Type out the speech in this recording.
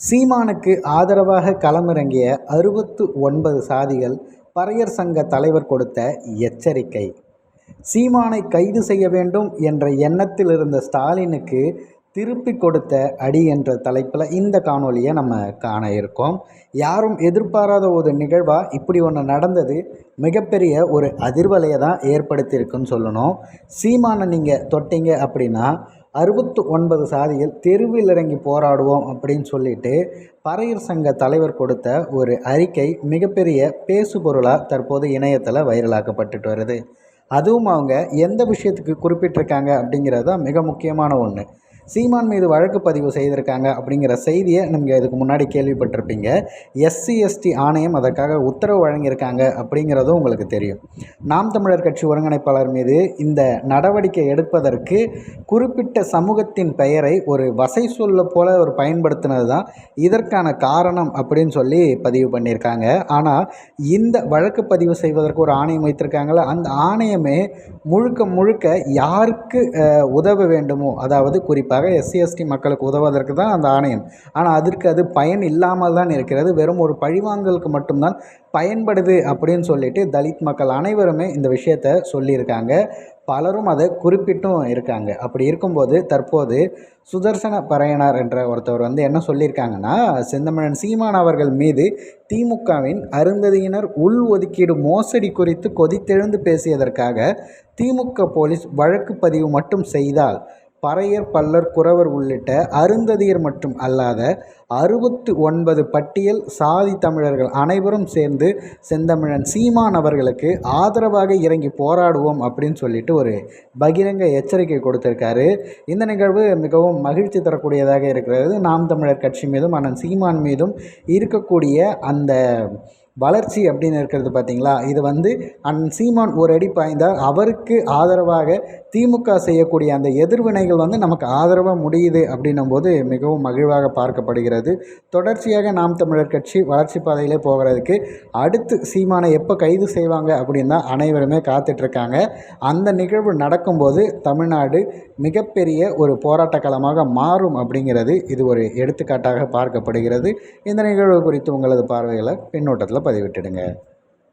சீமானுக்கு ஆதரவாக களமிறங்கிய அறுபத்து ஒன்பது சாதிகள் பறையர் சங்க தலைவர் கொடுத்த எச்சரிக்கை. சீமானை கைது செய்ய வேண்டும் என்ற எண்ணத்தில் இருந்த ஸ்டாலினுக்கு திருப்பி கொடுத்த அடி என்ற தலைப்பில் இந்த காணொலியை நம்ம காண இருக்கோம். யாரும் எதிர்பாராத ஒரு நிகழ்வாக இப்படி ஒன்று நடந்தது மிகப்பெரிய ஒரு அதிர்வலையை தான் ஏற்படுத்தியிருக்குன்னு சொல்லணும். சீமானை நீங்கள் தொட்டீங்க அப்படின்னா அறுபத்து ஒன்பது சாதியில் தெருவில் இறங்கி போராடுவோம் அப்படின்னு சொல்லிட்டு பறையர் சங்க தலைவர் கொடுத்த ஒரு அறிக்கை மிகப்பெரிய பேசுபொருளாக தற்போது இணையத்தில் வைரலாக்கப்பட்டுட்டு வருது. அதுவும் அவங்க எந்த விஷயத்துக்கு குறிப்பிட்டிருக்காங்க அப்படிங்கிறது தான் மிக முக்கியமான ஒன்று சீமான் மீது வழக்கு பதிவு செய்திருக்காங்க அப்படிங்கிற செய்தியை நீங்கள் இதுக்கு முன்னாடி கேள்விப்பட்டிருப்பீங்க. எஸ்சி எஸ்டி ஆணையம் அதற்காக உத்தரவு வழங்கியிருக்காங்க அப்படிங்கிறதும் உங்களுக்கு தெரியும். நாம் தமிழர் கட்சி ஒருங்கிணைப்பாளர் மீது இந்த நடவடிக்கை எடுப்பதற்கு குறிப்பிட்ட சமூகத்தின் பெயரை ஒரு வசை சொல்ல போல ஒரு பயன்படுத்தினது தான் இதற்கான காரணம் அப்படின்னு சொல்லி பதிவு பண்ணியிருக்காங்க. ஆனால் இந்த வழக்கு பதிவு செய்வதற்கு ஒரு ஆணையம் வைத்திருக்காங்களே அந்த ஆணையமே முழுக்க முழுக்க யாருக்கு உதவ வேண்டுமோ அதாவது குறிப்பாக குறிப்பாக எஸ்சி எஸ்டி மக்களுக்கு உதவுவதற்கு தான் அந்த ஆணையம். ஆனால் அதற்கு அது பயன் இல்லாமல் தான் இருக்கிறது. வெறும் ஒரு பழிவாங்கலுக்கு மட்டும்தான் பயன்படுது அப்படின்னு சொல்லிட்டு தலித் மக்கள் அனைவருமே இந்த விஷயத்த சொல்லியிருக்காங்க. பலரும் அதை குறிப்பிட்டும் இருக்காங்க. அப்படி இருக்கும்போது தற்போது சுதர்சன பறையனார் என்ற ஒருத்தவர் வந்து என்ன சொல்லியிருக்காங்கன்னா செந்தமிழன் சீமான் அவர்கள் மீது திமுகவின் அருந்ததியினர் உள் ஒதுக்கீடு மோசடி குறித்து கொதித்தெழுந்து பேசியதற்காக திமுக போலீஸ் வழக்கு பதிவு மட்டும் செய்தால் பறையர் பல்லர் குறவர் உள்ளிட்ட அருந்ததியர் மட்டும் அல்லாத அறுபத்து ஒன்பது பட்டியல் சாதி தமிழர்கள் அனைவரும் சேர்ந்து செந்தமிழன் சீமான் அவர்களுக்கு ஆதரவாக இறங்கி போராடுவோம் அப்படின்னு சொல்லிட்டு ஒரு பகிரங்க எச்சரிக்கை கொடுத்திருக்காரு. இந்த நிகழ்வு மிகவும் மகிழ்ச்சி தரக்கூடியதாக இருக்கிறது. நாம் தமிழர் கட்சி மீதும் அண்ணன் சீமான் மீதும் இருக்கக்கூடிய அந்த வளர்ச்சி அப்படின்னு இருக்கிறது பார்த்தீங்களா இது வந்து அன் சீமான் ஒரு அடி பாய்ந்தால் அவருக்கு ஆதரவாக திமுக செய்யக்கூடிய அந்த எதிர்வினைகள் வந்து நமக்கு ஆதரவாக முடியுது அப்படின்னும் போது மிகவும் மகிழ்வாக பார்க்கப்படுகிறது. தொடர்ச்சியாக நாம் தமிழர் கட்சி வளர்ச்சி பாதையிலே போகிறதுக்கு அடுத்து சீமானை எப்போ கைது செய்வாங்க அப்படின்னு தான் அனைவருமே காத்துட்ருக்காங்க. அந்த நிகழ்வு நடக்கும்போது தமிழ்நாடு மிகப்பெரிய ஒரு போராட்ட களமாக மாறும் அப்படிங்கிறது இது ஒரு எடுத்துக்காட்டாக பார்க்கப்படுகிறது. இந்த நிகழ்வு குறித்து உங்களது பார்வைகளை பின்னோட்டத்தில் பதிவிட்டுடுங்க.